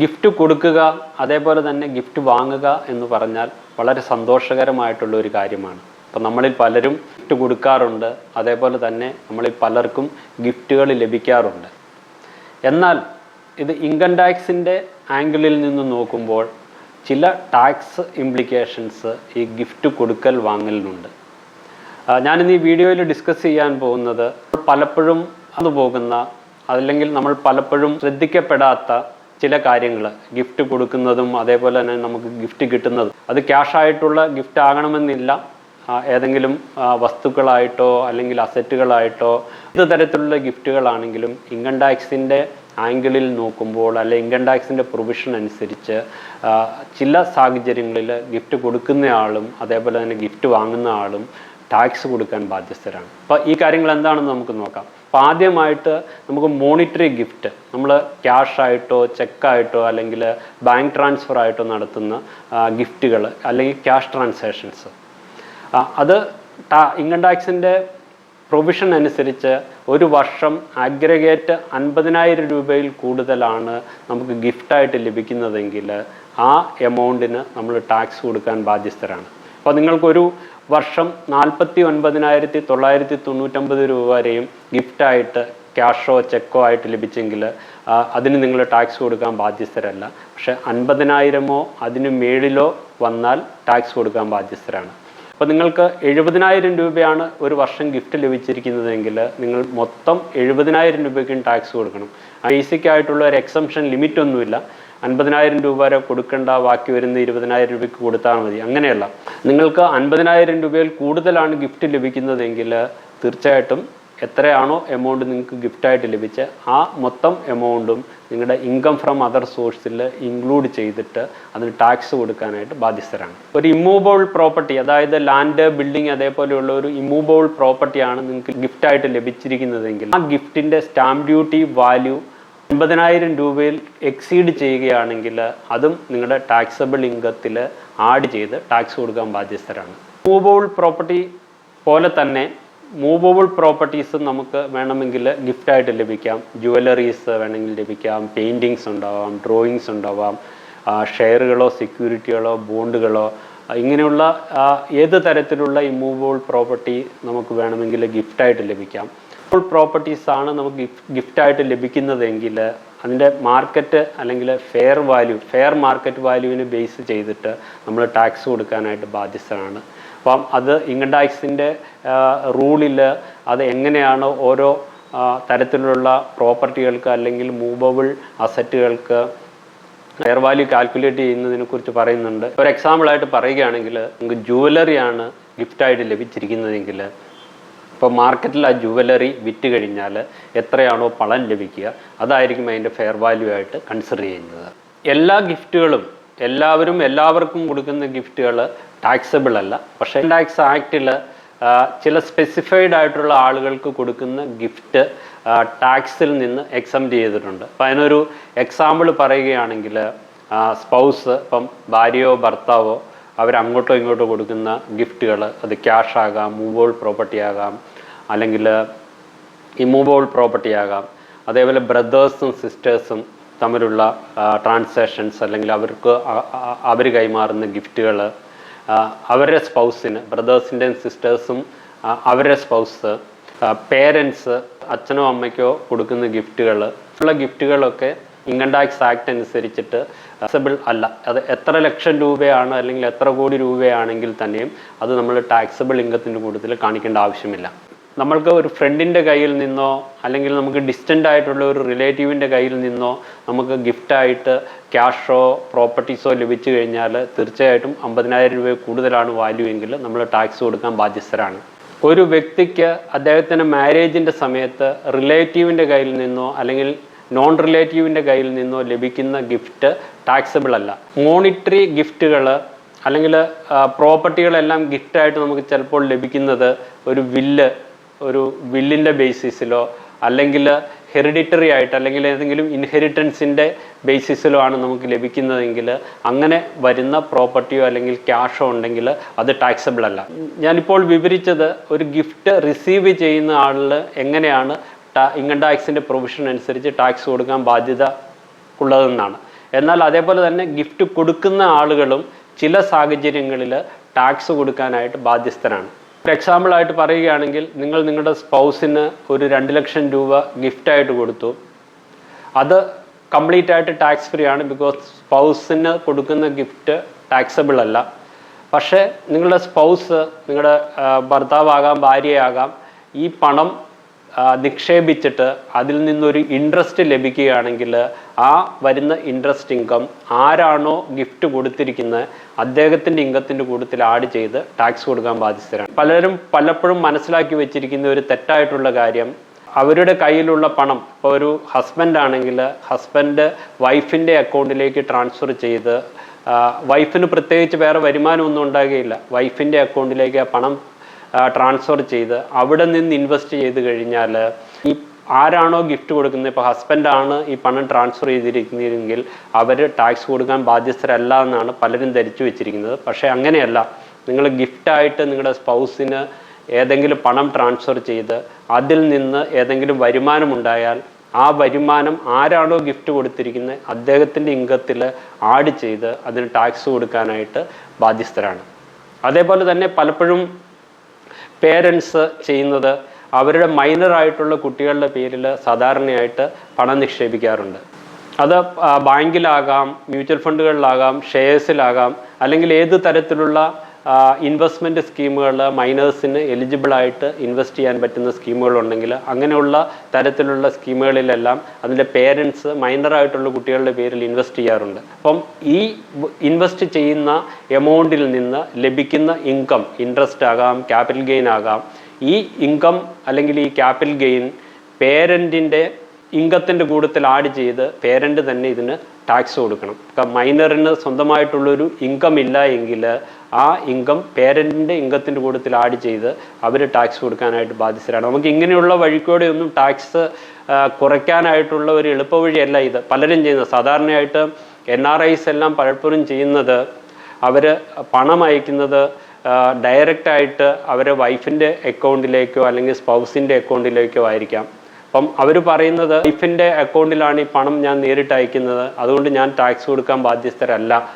Gift കൊടുക്കുക അതേപോലെ തന്നെ ഗിഫ്റ്റ് വാങ്ങുക എന്ന് പറഞ്ഞാൽ വളരെ സന്തോഷകരമായിട്ടുള്ള ഒരു കാര്യമാണ്. അപ്പം നമ്മളിൽ പലരും ഗിഫ്റ്റ് കൊടുക്കാറുണ്ട് അതേപോലെ തന്നെ നമ്മളിൽ പലർക്കും ഗിഫ്റ്റുകൾ ലഭിക്കാറുണ്ട്. എന്നാൽ ഇത് ഇൻകം ടാക്സിന്റെ ആംഗിളിൽ നിന്ന് നോക്കുമ്പോൾ ചില ടാക്സ് ഇംപ്ലിക്കേഷൻസ് ഈ ഗിഫ്റ്റ് കൊടുക്കൽ വാങ്ങലിനുണ്ട്. ഞാനിന്ന് ഈ വീഡിയോയിൽ ഡിസ്കസ് ചെയ്യാൻ പോകുന്നത് പലപ്പോഴും അത് പോകുന്ന അല്ലെങ്കിൽ നമ്മൾ പലപ്പോഴും ശ്രദ്ധിക്കപ്പെടാത്ത ചില കാര്യങ്ങൾ ഗിഫ്റ്റ് കൊടുക്കുന്നതും അതേപോലെ തന്നെ നമുക്ക് ഗിഫ്റ്റ് കിട്ടുന്നതും. അത് ക്യാഷ് ആയിട്ടുള്ള ഗിഫ്റ്റ് ആകണമെന്നില്ല. ഏതെങ്കിലും വസ്തുക്കളായിട്ടോ അല്ലെങ്കിൽ അസറ്റുകളായിട്ടോ ഏത് തരത്തിലുള്ള ഗിഫ്റ്റുകളാണെങ്കിലും ഇൻകം ടാക്സിന്റെ ആംഗിളിൽ നോക്കുമ്പോൾ അല്ലെ ഇൻകം ടാക്സിന്റെ പ്രൊവിഷൻ അനുസരിച്ച് ചില സാഹചര്യങ്ങളിൽ ഗിഫ്റ്റ് കൊടുക്കുന്നയാളും അതേപോലെ തന്നെ ഗിഫ്റ്റ് വാങ്ങുന്ന ആളും ടാക്സ് കൊടുക്കാൻ ബാധ്യസ്ഥരാണ്. അപ്പോൾ ഈ കാര്യങ്ങൾ എന്താണെന്ന് നമുക്ക് നോക്കാം. അപ്പോൾ ആദ്യമായിട്ട് നമുക്ക് മോണിറ്ററി ഗിഫ്റ്റ് നമ്മൾ ക്യാഷായിട്ടോ ചെക്കായിട്ടോ അല്ലെങ്കിൽ ബാങ്ക് ട്രാൻസ്ഫർ ആയിട്ടോ നടത്തുന്ന ഗിഫ്റ്റുകൾ അല്ലെങ്കിൽ ക്യാഷ് ട്രാൻസാക്ഷൻസ് അത് ഇൻകം ടാക്സിന്റെ പ്രൊവിഷൻ അനുസരിച്ച് ഒരു വർഷം അഗ്രഗേറ്റ് അൻപതിനായിരം രൂപയിൽ കൂടുതലാണ് നമുക്ക് ഗിഫ്റ്റായിട്ട് ലഭിക്കുന്നതെങ്കിൽ ആ എമൗണ്ടിന് നമ്മൾ ടാക്സ് കൊടുക്കാൻ ബാധ്യസ്ഥരാണ്. അപ്പോൾ നിങ്ങൾക്കൊരു വർഷം നാൽപ്പത്തി ഒൻപതിനായിരത്തി തൊള്ളായിരത്തി തൊണ്ണൂറ്റമ്പത് രൂപ വരെയും ഗിഫ്റ്റായിട്ട് ക്യാഷോ ചെക്കോ ആയിട്ട് ലഭിച്ചെങ്കിൽ അതിന് നിങ്ങൾ ടാക്സ് കൊടുക്കാൻ ബാധ്യസ്ഥരല്ല. പക്ഷേ അൻപതിനായിരമോ അതിന് മേളിലോ വന്നാൽ ടാക്സ് കൊടുക്കാൻ ബാധ്യസ്ഥരാണ്. അപ്പോൾ നിങ്ങൾക്ക് എഴുപതിനായിരം രൂപയാണ് ഒരു വർഷം ഗിഫ്റ്റ് ലഭിച്ചിരിക്കുന്നതെങ്കിൽ നിങ്ങൾ മൊത്തം എഴുപതിനായിരം രൂപയ്ക്കും ടാക്സ് കൊടുക്കണം. ബേസിക് ആയിട്ടുള്ള ഒരു എക്സംഷൻ ലിമിറ്റ് ഒന്നുമില്ല അൻപതിനായിരം രൂപ വരെ കൊടുക്കേണ്ട ബാക്കി വരുന്ന ഇരുപതിനായിരം രൂപയ്ക്ക് കൊടുത്താൽ മതി. അങ്ങനെയല്ല. നിങ്ങൾക്ക് അൻപതിനായിരം രൂപയിൽ കൂടുതലാണ് ഗിഫ്റ്റ് ലഭിക്കുന്നതെങ്കിൽ തീർച്ചയായിട്ടും എത്രയാണോ എമൗണ്ട് നിങ്ങൾക്ക് ഗിഫ്റ്റായിട്ട് ലഭിച്ച ആ മൊത്തം എമൗണ്ടും നിങ്ങളുടെ ഇൻകം ഫ്രം അതർ സോഴ്സിൽ ഇൻക്ലൂഡ് ചെയ്തിട്ട് അതിന് ടാക്സ് കൊടുക്കാനായിട്ട് ബാധ്യസ്ഥരാണ്. ഒരു ഇമ്മൂവബിൾ പ്രോപ്പർട്ടി അതായത് ലാൻഡ് ബിൽഡിംഗ് അതേപോലെയുള്ള ഒരു ഇമ്മൂവബിൾ പ്രോപ്പർട്ടിയാണ് നിങ്ങൾക്ക് ഗിഫ്റ്റായിട്ട് ലഭിച്ചിരിക്കുന്നതെങ്കിൽ ആ ഗിഫ്റ്റിന്റെ സ്റ്റാമ്പ് ഡ്യൂട്ടി വാല്യൂ അൻപതിനായിരം രൂപയിൽ എക്സീഡ് ചെയ്യുകയാണെങ്കിൽ അതും നിങ്ങളുടെ ടാക്സബിൾ ഇൻകത്തിൽ ആഡ് ചെയ്ത് ടാക്സ് കൊടുക്കാൻ ബാധ്യസ്ഥരാണ്. മൂവബിൾ പ്രോപ്പർട്ടി പോലെ തന്നെ മൂവബിൾ പ്രോപ്പർട്ടീസ് നമുക്ക് വേണമെങ്കിൽ ഗിഫ്റ്റായിട്ട് ലഭിക്കാം. ജുവലറീസ് വേണമെങ്കിൽ ലഭിക്കാം. പെയിന്റിങ്സ് ഉണ്ടാവാം ഡ്രോയിങ്സ് ഉണ്ടാവാം. ഷെയറുകളോ സെക്യൂരിറ്റികളോ ബോണ്ടുകളോ ഇങ്ങനെയുള്ള ഏത് തരത്തിലുള്ള ഈ മൂവബിൾ പ്രോപ്പർട്ടി നമുക്ക് വേണമെങ്കിൽ ഗിഫ്റ്റായിട്ട് ലഭിക്കാം. ഇപ്പോൾ പ്രോപ്പർട്ടീസ് ആണ് നമുക്ക് ഗിഫ്റ്റ് ഗിഫ്റ്റായിട്ട് ലഭിക്കുന്നതെങ്കിൽ അതിന്റെ മാർക്കറ്റ് അല്ലെങ്കിൽ ഫെയർ വാല്യൂ ഫെയർ മാർക്കറ്റ് വാല്യൂവിനെ ബേസ് ചെയ്തിട്ട് നമ്മൾ ടാക്സ് കൊടുക്കാനായിട്ട് ബാധ്യസ്ഥരാണ് അപ്പം അത് ഇൻകം ടാക്സിന്റെ റൂളിൽ അത് എങ്ങനെയാണ് ഓരോ തരത്തിലുള്ള പ്രോപ്പർട്ടികൾക്ക് അല്ലെങ്കിൽ മൂവബിൾ അസറ്റുകൾക്ക് ഫെയർ വാല്യൂ കാൽക്കുലേറ്റ് ചെയ്യുന്നതിനെ കുറിച്ച് പറയുന്നുണ്ട്. ഒരു എക്സാമ്പിളായിട്ട് പറയുകയാണെങ്കിൽ നമുക്ക് ജുവലറിയാണ് ഗിഫ്റ്റായിട്ട് ലഭിച്ചിരിക്കുന്നതെങ്കിൽ ഇപ്പോൾ മാർക്കറ്റിൽ ആ ജുവലറി വിറ്റ് കഴിഞ്ഞാൽ എത്രയാണോ പണം ലഭിക്കുക അതായിരിക്കും അതിന്റെ ഫെയർ വാല്യൂ ആയിട്ട് കൺസിഡർ ചെയ്യുന്നത്. എല്ലാ ഗിഫ്റ്റുകളും എല്ലാവരും എല്ലാവർക്കും കൊടുക്കുന്ന ഗിഫ്റ്റുകൾ ടാക്സബിൾ അല്ല. പക്ഷേ ടാക്സ് ആക്റ്റിൽ ചില സ്പെസിഫൈഡ് ആയിട്ടുള്ള ആളുകൾക്ക് കൊടുക്കുന്ന ഗിഫ്റ്റ് ടാക്സിൽ നിന്ന് എക്സംപ്റ്റ് ചെയ്തിട്ടുണ്ട്. അപ്പം അതിനൊരു എക്സാമ്പിൾ പറയുകയാണെങ്കിൽ സ്പൗസ് ഇപ്പം ഭാര്യയോ ഭർത്താവോ അവർ ഇങ്ങോട്ടോ കൊടുക്കുന്ന ഗിഫ്റ്റുകൾ അത് ക്യാഷ് ആകാം മൂവോൾ പ്രോപ്പർട്ടി ആകാം അല്ലെങ്കിൽ ഇമ്മൂവബിൾ പ്രോപ്പർട്ടി ആകാം. അതേപോലെ ബ്രദേഴ്സും സിസ്റ്റേഴ്സും തമ്മിലുള്ള ട്രാൻസാക്ഷൻസ് അല്ലെങ്കിൽ അവർക്ക് അവർ കൈമാറുന്ന ഗിഫ്റ്റുകൾ അവരുടെ സ്പൗസിന് ബ്രദേഴ്സിന്റെയും സിസ്റ്റേഴ്സും അവരുടെ സ്പൗസ് പേരൻസ് അച്ഛനോ അമ്മയ്ക്കോ കൊടുക്കുന്ന ഗിഫ്റ്റുകൾ ഉള്ള ഗിഫ്റ്റുകളൊക്കെ ഇൻകം ടാക്സ് ആക്ട് അനുസരിച്ചിട്ട് ടാക്സബിൾ അല്ല. അത് എത്ര ലക്ഷം രൂപയാണ് അല്ലെങ്കിൽ എത്ര കോടി രൂപയാണെങ്കിൽ തന്നെയും അത് നമ്മൾ ടാക്സബിൾ ഇൻകത്തിന്റെ കൂട്ടത്തിൽ കാണിക്കേണ്ട ആവശ്യമില്ല. നമ്മൾക്ക് ഒരു ഫ്രണ്ടിന്റെ കയ്യിൽ നിന്നോ അല്ലെങ്കിൽ നമുക്ക് ഡിസ്റ്റന്റ് ആയിട്ടുള്ള ഒരു റിലേറ്റീവിന്റെ കയ്യിൽ നിന്നോ നമുക്ക് ഗിഫ്റ്റായിട്ട് ക്യാഷോ പ്രോപ്പർട്ടീസോ ലഭിച്ചു കഴിഞ്ഞാൽ തീർച്ചയായിട്ടും അമ്പതിനായിരം രൂപ കൂടുതലാണ് വാല്യൂ എങ്കിൽ നമ്മൾ ടാക്സ് കൊടുക്കാൻ ബാധ്യസ്ഥരാണ്. ഒരു വ്യക്തിക്ക് അദ്ദേഹത്തിന്റെ മാരേജിന്റെ സമയത്ത് റിലേറ്റീവിന്റെ കയ്യിൽ നിന്നോ അല്ലെങ്കിൽ നോൺ റിലേറ്റീവിന്റെ കയ്യിൽ നിന്നോ ലഭിക്കുന്ന ഗിഫ്റ്റ് ടാക്സബിൾ അല്ല. മോണിറ്ററി ഗിഫ്റ്റുകൾ അല്ലെങ്കിൽ പ്രോപ്പർട്ടികളെല്ലാം ഗിഫ്റ്റായിട്ട് നമുക്ക് ചിലപ്പോൾ ലഭിക്കുന്നത് ഒരു വില്ല് ഒരു വില്ലിന്റെ ബേസിസിലോ അല്ലെങ്കിൽ ഹെറിഡിറ്ററി ആയിട്ട് അല്ലെങ്കിൽ ഏതെങ്കിലും ഇൻഹെറിറ്റൻസിന്റെ ബേസിസിലോ ആണ് നമുക്ക് ലഭിക്കുന്നതെങ്കിൽ അങ്ങനെ വരുന്ന പ്രോപ്പർട്ടിയോ അല്ലെങ്കിൽ ക്യാഷോ ഉണ്ടെങ്കിൽ അത് ടാക്സബിൾ അല്ല. ഞാനിപ്പോൾ വിവരിച്ചത് ഒരു ഗിഫ്റ്റ് റിസീവ് ചെയ്യുന്ന ആളിൽ എങ്ങനെയാണ് ടാ ഇൻകം ടാക്സിന്റെ പ്രൊവിഷൻ അനുസരിച്ച് ടാക്സ് കൊടുക്കാൻ ബാധ്യത ഉള്ളതെന്നാണ്. എന്നാൽ അതേപോലെ തന്നെ ഗിഫ്റ്റ് കൊടുക്കുന്ന ആളുകളും ചില സാഹചര്യങ്ങളിൽ ടാക്സ് കൊടുക്കാനായിട്ട് ബാധ്യസ്ഥരാണ്. ഒരു എക്സാമ്പിളായിട്ട് പറയുകയാണെങ്കിൽ നിങ്ങൾ നിങ്ങളുടെ സ്പൗസിന് ഒരു രണ്ട് ലക്ഷം രൂപ ഗിഫ്റ്റായിട്ട് കൊടുത്തു. അത് കംപ്ലീറ്റ് ആയിട്ട് ടാക്സ് ഫ്രീ ആണ് ബിക്കോസ് സ്പൗസിന് കൊടുക്കുന്ന ഗിഫ്റ്റ് ടാക്സബിൾ അല്ല. പക്ഷേ നിങ്ങളുടെ സ്പൗസ് നിങ്ങളുടെ ഭർത്താവാകാം ഭാര്യയാകാം ഈ പണം നിക്ഷേപിച്ചിട്ട് അതിൽ നിന്നൊരു ഇൻട്രസ്റ്റ് ലഭിക്കുകയാണെങ്കിൽ ആ വരുന്ന ഇൻട്രസ്റ്റ് ഇൻകം ആരാണോ ഗിഫ്റ്റ് കൊടുത്തിരിക്കുന്നത് അദ്ദേഹത്തിന്റെ ഇൻകത്തിന്റെ കൂട്ടത്തിൽ ആഡ് ചെയ്ത് ടാക്സ് കൊടുക്കാൻ ബാധ്യസ്ഥരാണ്. പലരും പലപ്പോഴും മനസ്സിലാക്കി വെച്ചിരിക്കുന്ന ഒരു തെറ്റായിട്ടുള്ള കാര്യം അവരുടെ കയ്യിലുള്ള പണം ഇപ്പോൾ ഒരു ഹസ്ബൻഡ് ആണെങ്കിൽ ഹസ്ബൻഡ് വൈഫിന്റെ അക്കൗണ്ടിലേക്ക് ട്രാൻസ്ഫർ ചെയ്ത് വൈഫിന് പ്രത്യേകിച്ച് വേറെ വരുമാനമൊന്നും ഉണ്ടാകുകയില്ല. വൈഫിന്റെ അക്കൗണ്ടിലേക്ക് ആ പണം ട്രാൻസ്ഫർ ചെയ്ത് അവിടെ നിന്ന് ഇൻവെസ്റ്റ് ചെയ്ത് കഴിഞ്ഞാൽ ഈ ആരാണോ ഗിഫ്റ്റ് കൊടുക്കുന്നത്? ഇപ്പോൾ ഹസ്ബൻഡാണ് ഈ പണം ട്രാൻസ്ഫർ ചെയ്തിരിക്കുന്നതെങ്കിൽ അവർ ടാക്സ് കൊടുക്കാൻ ബാധ്യസ്ഥരല്ല എന്നാണ് പലരും ധരിച്ചു വെച്ചിരിക്കുന്നത്. പക്ഷേ അങ്ങനെയല്ല. നിങ്ങൾ ഗിഫ്റ്റായിട്ട് നിങ്ങളുടെ സ്പൗസിന് ഏതെങ്കിലും പണം ട്രാൻസ്ഫർ ചെയ്ത് അതിൽ നിന്ന് ഏതെങ്കിലും വരുമാനം ഉണ്ടായാൽ ആ വരുമാനം ആരാണോ ഗിഫ്റ്റ് കൊടുത്തിരിക്കുന്നത് അദ്ദേഹത്തിന്റെ ഇംഗത്തിൽ ആഡ് ചെയ്ത് അതിന് ടാക്സ് കൊടുക്കാനായിട്ട് ബാധ്യസ്ഥരാണ്. അതേപോലെ തന്നെ പലപ്പോഴും പേരൻസ് ചെയ്യുന്നത് അവരുടെ മൈനറായിട്ടുള്ള കുട്ടികളുടെ പേരിൽ സാധാരണയായിട്ട് പണം നിക്ഷേപിക്കാറുണ്ട്. അത് ബാങ്കിലാകാം മ്യൂച്വൽ ഫണ്ടുകളിലാകാം ഷെയർസിലാകാം അല്ലെങ്കിൽ ഏത് തരത്തിലുള്ള ഇൻവെസ്റ്റ്മെന്റ് സ്കീമുകൾ മൈനേഴ്സിന് എലിജിബിളായിട്ട് ഇൻവെസ്റ്റ് ചെയ്യാൻ പറ്റുന്ന സ്കീമുകളുണ്ടെങ്കിൽ അങ്ങനെയുള്ള തരത്തിലുള്ള സ്കീമുകളിലെല്ലാം അതിന്റെ പേരൻസ് മൈനറായിട്ടുള്ള കുട്ടികളുടെ പേരിൽ ഇൻവെസ്റ്റ് ചെയ്യാറുണ്ട്. അപ്പം ഈ ഇൻവെസ്റ്റ് ചെയ്യുന്ന എമൗണ്ടിൽ നിന്ന് ലഭിക്കുന്ന ഇൻകം ഇൻട്രസ്റ്റ് ആകാം ക്യാപിറ്റൽ ഗെയിൻ ആകാം ഈ ഇൻകം അല്ലെങ്കിൽ ഈ ക്യാപിറ്റൽ ഗെയിൻ പേരന്റിന്റെ ഇൻകത്തിന്റെ കൂട്ടത്തിൽ ആഡ് ചെയ്ത് പേരന്റ് തന്നെ ഇതിന് ടാക്സ് കൊടുക്കണം. മൈനറിന് സ്വന്തമായിട്ടുള്ളൊരു ഇൻകം ഇല്ല എങ്കിൽ ആ ഇൻകം പേരന്റിന്റെ ഇൻകത്തിന്റെ കൂട്ടത്തിൽ ആഡ് ചെയ്ത് അവർ ടാക്സ് കൊടുക്കാനായിട്ട് ബാധ്യസ്ഥരാണ്. നമുക്ക് ഇങ്ങനെയുള്ള വഴിക്കൂടെ ഒന്നും ടാക്സ് കുറയ്ക്കാനായിട്ടുള്ള ഒരു എളുപ്പവഴിയല്ല ഇത്. പലരും ചെയ്യുന്നത്. സാധാരണയായിട്ട് എൻ ആർ ഐസ് എല്ലാം പലപ്പോഴും ചെയ്യുന്നത് അവർ പണം അയക്കുന്നത് ഡയറക്റ്റായിട്ട് അവരെ വൈഫിന്റെ അക്കൗണ്ടിലേക്കോ അല്ലെങ്കിൽ സ്പൗസിന്റെ അക്കൗണ്ടിലേക്കോ ആയിരിക്കാം. അപ്പം അവർ പറയുന്നത് വൈഫിന്റെ അക്കൗണ്ടിലാണ് ഈ പണം ഞാൻ നേരിട്ട് അയക്കുന്നത്. അതുകൊണ്ട് ഞാൻ ടാക്സ് കൊടുക്കാൻ ബാധ്യസ്ഥരല്ല.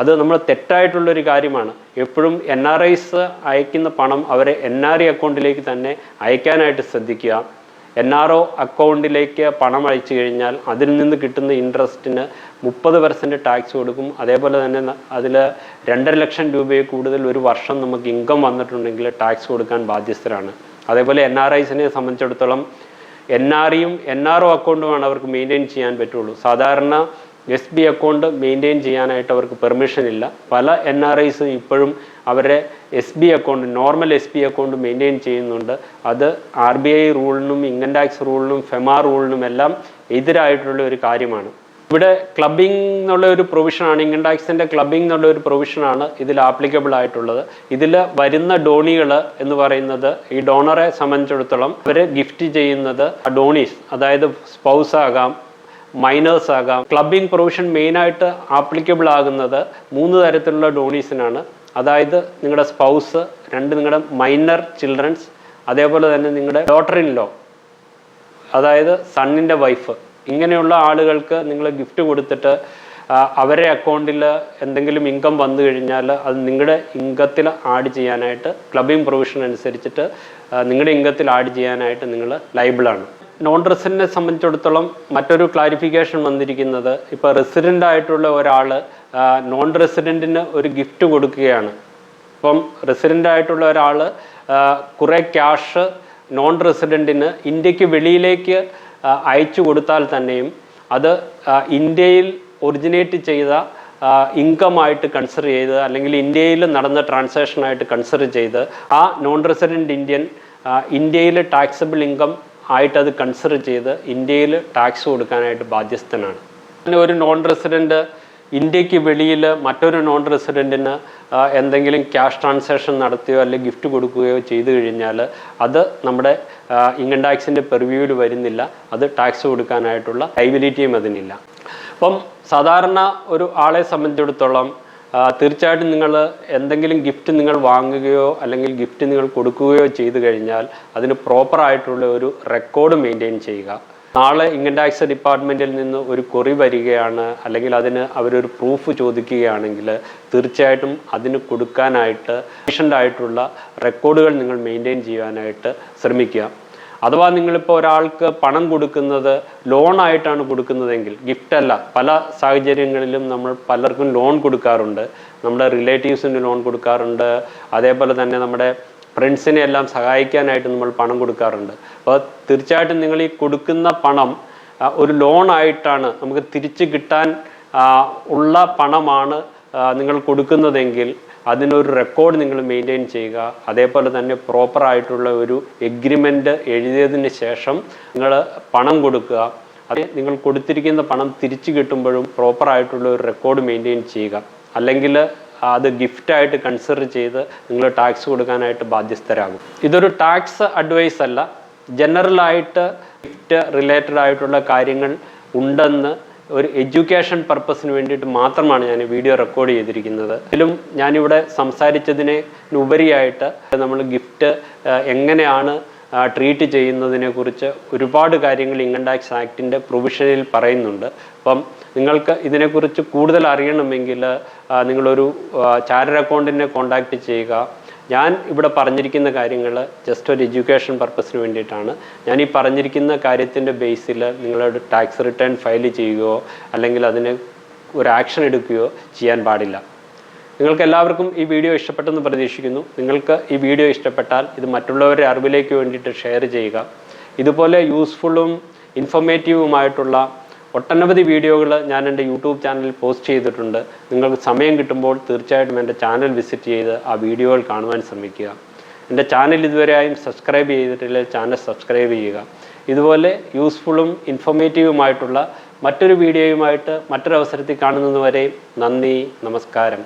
അത് നമ്മൾ തെറ്റായിട്ടുള്ളൊരു കാര്യമാണ്. എപ്പോഴും എൻ ആർ ഐസ് അയക്കുന്ന പണം അവരെ എൻ ആർ ഐ അക്കൗണ്ടിലേക്ക് തന്നെ അയക്കാനായിട്ട് ശ്രദ്ധിക്കുക. എൻ ആർ ഒ അക്കൗണ്ടിലേക്ക് പണം അയച്ചു കഴിഞ്ഞാൽ അതിൽ നിന്ന് കിട്ടുന്ന ഇൻട്രസ്റ്റിന് മുപ്പത് പെർസെന്റ് ടാക്സ് കൊടുക്കും. അതേപോലെ തന്നെ അതിൽ രണ്ടര ലക്ഷം രൂപയിൽ കൂടുതൽ ഒരു വർഷം നമുക്ക് ഇൻകം വന്നിട്ടുണ്ടെങ്കിൽ ടാക്സ് കൊടുക്കാൻ ബാധ്യസ്ഥരാണ്. അതേപോലെ എൻ ആർ ഐസിനെ സംബന്ധിച്ചിടത്തോളം എൻ ആർ ഇയും എൻ ആർ ഒ അക്കൗണ്ടുമാണ് അവർക്ക് മെയിന്റെയിൻ ചെയ്യാൻ പറ്റുള്ളൂ. സാധാരണ എസ് ബി അക്കൗണ്ട് മെയിന്റെയിൻ ചെയ്യാനായിട്ട് അവർക്ക് പെർമിഷൻ ഇല്ല. പല എൻ ആർ ഐസ് ഇപ്പോഴും അവരെ S B account normal S B account maintain ചെയ്യുന്നുണ്ട്. അത് ആർ ബി ഐ റൂളിനും ഇൻകം ടാക്സ് റൂളിനും ഫെമാ റൂളിനും എല്ലാം എതിരായിട്ടുള്ള ഒരു കാര്യമാണ്. ഇവിടെ ക്ലബിംഗ് എന്നുള്ള ഒരു പ്രൊവിഷനാണ് ഇൻകം ടാക്സിന്റെ ക്ലബിംഗ് എന്നുള്ള ഒരു പ്രൊവിഷനാണ് ഇതിൽ ആപ്ലിക്കബിൾ ആയിട്ടുള്ളത്. ഇതിൽ വരുന്ന ഡോണികൾ എന്ന് പറയുന്നത് ഈ ഡോണറെ സംബന്ധിച്ചിടത്തോളം അവരെ ഗിഫ്റ്റ് ചെയ്യുന്നത് ഡോണീസ് അതായത് സ്പൗസ് ആകാം മൈനേഴ്സ് ആകാം. ക്ലബിംഗ് പ്രൊവിഷൻ മെയിനായിട്ട് ആപ്ലിക്കബിൾ ആകുന്നത് മൂന്ന് തരത്തിലുള്ള ഡോണീസിനാണ് അതായത് നിങ്ങളുടെ സ്പൗസ് രണ്ട് നിങ്ങളുടെ മൈനർ ചിൽഡ്രൻസ് അതേപോലെ തന്നെ നിങ്ങളുടെ ഡോട്ടർ ഇൻ ലോ അതായത് സണ്ണിന്റെ വൈഫ് ഇങ്ങനെയുള്ള ആളുകൾക്ക് നിങ്ങൾ ഗിഫ്റ്റ് കൊടുത്തിട്ട് അവരെ അക്കൗണ്ടിൽ എന്തെങ്കിലും ഇൻകം വന്നു കഴിഞ്ഞാൽ അത് നിങ്ങളുടെ ഇൻകത്തിൽ ആഡ് ചെയ്യാനായിട്ട് ക്ലബിംഗ് പ്രൊവിഷൻ അനുസരിച്ചിട്ട് നിങ്ങളുടെ ഇൻകത്തിൽ ആഡ് ചെയ്യാനായിട്ട് നിങ്ങൾ ലൈബിളാണ് നോൺ റെസിഡന്റിനെ സംബന്ധിച്ചിടത്തോളം മറ്റൊരു ക്ലാരിഫിക്കേഷൻ വന്നിരിക്കുന്നത്. ഇപ്പോൾ റെസിഡന്റ് ആയിട്ടുള്ള ഒരാൾ നോൺ റെസിഡന്റിന് ഒരു ഗിഫ്റ്റ് കൊടുക്കുകയാണ്. ഇപ്പം റെസിഡന്റ് ആയിട്ടുള്ള ഒരാൾ കുറേ ക്യാഷ് നോൺ റെസിഡന്റിന് ഇന്ത്യയ്ക്ക് വെളിയിലേക്ക് അയച്ചു കൊടുത്താൽ തന്നെയും അത് ഇന്ത്യയിൽ ഒറിജിനേറ്റ് ചെയ്ത ഇൻകമായിട്ട് കൺസിഡർ ചെയ്ത് അല്ലെങ്കിൽ ഇന്ത്യയിൽ നടന്ന ട്രാൻസാക്ഷനായിട്ട് കൺസിഡർ ചെയ്ത് ആ നോൺ റെസിഡന്റ് ഇന്ത്യൻ ഇന്ത്യയിൽ ടാക്സബിൾ ഇൻകം ആയിട്ട് അത് കൺസിഡർ ചെയ്ത് ഇന്ത്യയിൽ ടാക്സ് കൊടുക്കാനായിട്ട് ബാധ്യസ്ഥനാണ്. പിന്നെ ഒരു നോൺ റെസിഡന്റ് ഇന്ത്യയ്ക്ക് വെളിയിൽ മറ്റൊരു നോൺ റെസിഡന്റിന് എന്തെങ്കിലും ക്യാഷ് ട്രാൻസാക്ഷൻ നടത്തുകയോ അല്ലെങ്കിൽ ഗിഫ്റ്റ് കൊടുക്കുകയോ ചെയ്തു കഴിഞ്ഞാൽ അത് നമ്മുടെ ഇൻകം ടാക്സിന്റെ പെർവ്യൂവിൽ വരുന്നില്ല. അത് ടാക്സ് കൊടുക്കാനായിട്ടുള്ള ലൈബിലിറ്റിയും അതിനില്ല. അപ്പം സാധാരണ ഒരു ആളെ സംബന്ധിച്ചിടത്തോളം തീർച്ചയായിട്ടും നിങ്ങൾ എന്തെങ്കിലും ഗിഫ്റ്റ് നിങ്ങൾ വാങ്ങുകയോ അല്ലെങ്കിൽ ഗിഫ്റ്റ് നിങ്ങൾ കൊടുക്കുകയോ ചെയ്തു കഴിഞ്ഞാൽ അതിന് പ്രോപ്പറായിട്ടുള്ള ഒരു റെക്കോർഡ് മെയിന്റെയിൻ ചെയ്യുക. നാളെ ഇൻകം ടാക്സ് ഡിപ്പാർട്ട്മെന്റിൽ നിന്ന് ഒരു കൊറി വരികയാണ് അല്ലെങ്കിൽ അതിന് അവരൊരു പ്രൂഫ് ചോദിക്കുകയാണെങ്കിൽ തീർച്ചയായിട്ടും അതിന് കൊടുക്കാനായിട്ട് ആയിട്ടുള്ള റെക്കോർഡുകൾ നിങ്ങൾ മെയിന്റെയിൻ ചെയ്യാനായിട്ട് ശ്രമിക്കുക. അഥവാ നിങ്ങളിപ്പോൾ ഒരാൾക്ക് പണം കൊടുക്കുന്നത് ലോണായിട്ടാണ് കൊടുക്കുന്നതെങ്കിൽ ഗിഫ്റ്റ് അല്ല പല സാഹചര്യങ്ങളിലും നമ്മൾ പലർക്കും ലോൺ കൊടുക്കാറുണ്ട്. നമ്മുടെ റിലേറ്റീവ്സിന് ലോൺ കൊടുക്കാറുണ്ട്. അതേപോലെ തന്നെ നമ്മുടെ ഫ്രണ്ട്സിനെ എല്ലാം സഹായിക്കാനായിട്ട് നമ്മൾ പണം കൊടുക്കാറുണ്ട്. അപ്പോൾ തീർച്ചയായിട്ടും നിങ്ങൾ ഈ കൊടുക്കുന്ന പണം ഒരു ലോണായിട്ടാണ് നമുക്ക് തിരിച്ചു കിട്ടാൻ ഉള്ള പണമാണ് നിങ്ങൾ കൊടുക്കുന്നതെങ്കിൽ അതിനൊരു റെക്കോർഡ് നിങ്ങൾ മെയിന്റെയിൻ ചെയ്യുക. അതേപോലെ തന്നെ പ്രോപ്പറായിട്ടുള്ള ഒരു എഗ്രിമെന്റ് എഴുതിയതിന് ശേഷം നിങ്ങൾ പണം കൊടുക്കുക. അത് നിങ്ങൾ കൊടുത്തിരിക്കുന്ന പണം തിരിച്ചു കിട്ടുമ്പോഴും പ്രോപ്പറായിട്ടുള്ള ഒരു റെക്കോർഡ് മെയിന്റെയിൻ ചെയ്യുക. അല്ലെങ്കിൽ അത് ഗിഫ്റ്റായിട്ട് കൺസിഡർ ചെയ്ത് നിങ്ങൾ ടാക്സ് കൊടുക്കാനായിട്ട് ബാധ്യസ്ഥരാകും. ഇതൊരു ടാക്സ് അഡ്വൈസ് അല്ല. ജനറലായിട്ട് ഗിഫ്റ്റ് റിലേറ്റഡ് ആയിട്ടുള്ള കാര്യങ്ങൾ ഉണ്ടെന്ന് ഒരു എഡ്യൂക്കേഷൻ പർപ്പസിന് വേണ്ടിയിട്ട് മാത്രമാണ് ഞാൻ വീഡിയോ റെക്കോർഡ് ചെയ്തിരിക്കുന്നത്. ഇതിലും ഞാനിവിടെ സംസാരിച്ചതിനെ ഉപരിയായിട്ട് നമ്മൾ ഗിഫ്റ്റ് എങ്ങനെയാണ് ട്രീറ്റ് ചെയ്യുന്നതിനെ കുറിച്ച് ഒരുപാട് കാര്യങ്ങൾ ഇൻകം ടാക്സ് ആക്ടിന്റെ പ്രൊവിഷനിൽ പറയുന്നുണ്ട്. അപ്പം നിങ്ങൾക്ക് ഇതിനെക്കുറിച്ച് കൂടുതൽ അറിയണമെങ്കിൽ നിങ്ങളൊരു ചാർട്ടർ അക്കൗണ്ടിനെ കോൺടാക്റ്റ് ചെയ്യുക. ഞാൻ ഇവിടെ പറഞ്ഞിരിക്കുന്ന കാര്യങ്ങൾ ജസ്റ്റ് ഒരു എഡ്യൂക്കേഷൻ പർപ്പസിന് വേണ്ടിയിട്ടാണ്. ഞാൻ ഈ പറഞ്ഞിരിക്കുന്ന കാര്യത്തിന്റെ ബേസിൽ നിങ്ങളൊരു ടാക്സ് റിട്ടേൺ ഫയൽ ചെയ്യുകയോ അല്ലെങ്കിൽ അതിന് ഒരു ആക്ഷൻ എടുക്കുകയോ ചെയ്യാൻ പാടില്ല. നിങ്ങൾക്ക് എല്ലാവർക്കും ഈ വീഡിയോ ഇഷ്ടപ്പെട്ടെന്ന് പ്രതീക്ഷിക്കുന്നു. നിങ്ങൾക്ക് ഈ വീഡിയോ ഇഷ്ടപ്പെട്ടാൽ ഇത് മറ്റുള്ളവരുടെ അറിവിലേക്ക് വേണ്ടിയിട്ട് ഷെയർ ചെയ്യുക. ഇതുപോലെ യൂസ്ഫുള്ളും ഇൻഫോർമേറ്റീവുമായിട്ടുള്ള ഒട്ടനവധി വീഡിയോകൾ ഞാൻ എന്റെ യൂട്യൂബ് ചാനലിൽ പോസ്റ്റ് ചെയ്തിട്ടുണ്ട്. നിങ്ങൾക്ക് സമയം കിട്ടുമ്പോൾ തീർച്ചയായിട്ടും എന്റെ ചാനൽ വിസിറ്റ് ചെയ്ത് ആ വീഡിയോകൾ കാണുവാൻ ശ്രമിക്കുക. എന്റെ ചാനൽ ഇതുവരെയായും സബ്സ്ക്രൈബ് ചെയ്തിട്ടില്ല ചാനൽ സബ്സ്ക്രൈബ് ചെയ്യുക. ഇതുപോലെ യൂസ്ഫുള്ളും ഇൻഫോർമേറ്റീവുമായിട്ടുള്ള മറ്റൊരു വീഡിയോയുമായിട്ട് മറ്റൊരവസരത്തിൽ കാണുന്നതുവരെ നന്ദി നമസ്കാരം.